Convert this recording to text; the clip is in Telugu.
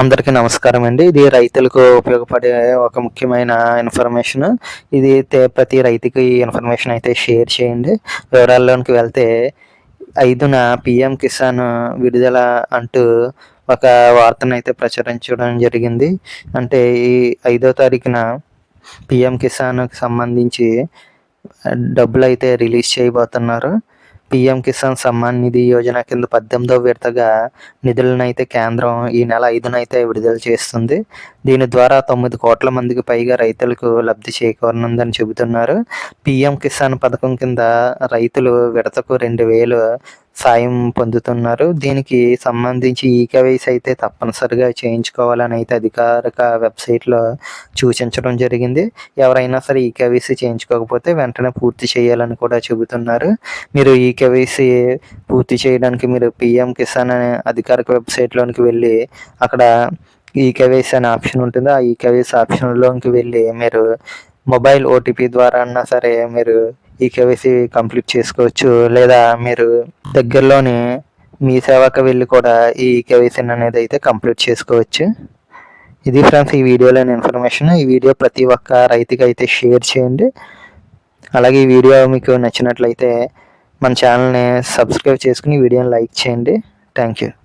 అందరికీ నమస్కారం అండి. ఇది రైతులకు ఉపయోగపడే ఒక ముఖ్యమైన ఇన్ఫర్మేషన్ ఇది అయితే ప్రతి రైతుకి ఈ ఇన్ఫర్మేషన్ అయితే షేర్ చేయండి. వివరాల్లోనికి వెళ్తే ఐదున పిఎం కిసాన్ విడుదల అంటూ ఒక వార్తను అయితే ప్రచురించడం జరిగింది. అంటే ఈ ఐదో తారీఖున పిఎం కిసాన్కి సంబంధించి డబ్బులు అయితే రిలీజ్ చేయబోతున్నారు. పీఎం కిసాన్ సమ్మాన్ నిధి యోజన కింద పద్దెనిమిదవ విడతగా నిధులను అయితే కేంద్రం ఈ నెల ఐదునైతే విడుదల చేస్తుంది. దీని ద్వారా తొమ్మిది కోట్ల మందికి పైగా రైతులకు లబ్ధి చేకూరనుందని చెబుతున్నారు. పీఎం కిసాన్ పథకం కింద రైతులు విడతకు రెండు వేలు సాయం పొందుతున్నారు. దీనికి సంబంధించి ఈ అయితే తప్పనిసరిగా చేయించుకోవాలని అయితే అధికారిక వెబ్సైట్లో సూచించడం జరిగింది. ఎవరైనా సరే ఈ కేవైసీ చేయించుకోకపోతే వెంటనే పూర్తి చేయాలని కూడా చెబుతున్నారు. మీరు ఈ పూర్తి చేయడానికి మీరు పిఎం కిసాన్ అనే అధికారిక వెబ్సైట్లోనికి వెళ్ళి అక్కడ ఈ కేవైసీ అనే ఆప్షన్ ఉంటుంది? ఆ ఈ ఆప్షన్లోకి వెళ్ళి మీరు మొబైల్ ఓటీపీ ద్వారా అన్నా సరే మీరు ఈ కేవైసీ కంప్లీట్ చేసుకోవచ్చు. లేదా మీరు దగ్గరలోని మీ సేవకు వెళ్ళి కూడా ఈ కేవైసీని అనేది అయితే కంప్లీట్ చేసుకోవచ్చు. ఇది ఫ్రెండ్స్ ఈ వీడియోలోని ఇన్ఫర్మేషన్ ఈ వీడియో ప్రతి ఒక్క రైతుకి అయితే షేర్ చేయండి. అలాగే ఈ వీడియో మీకు నచ్చినట్లయితే మన ఛానల్ని సబ్స్క్రైబ్ చేసుకుని వీడియోని లైక్ చేయండి. Thank you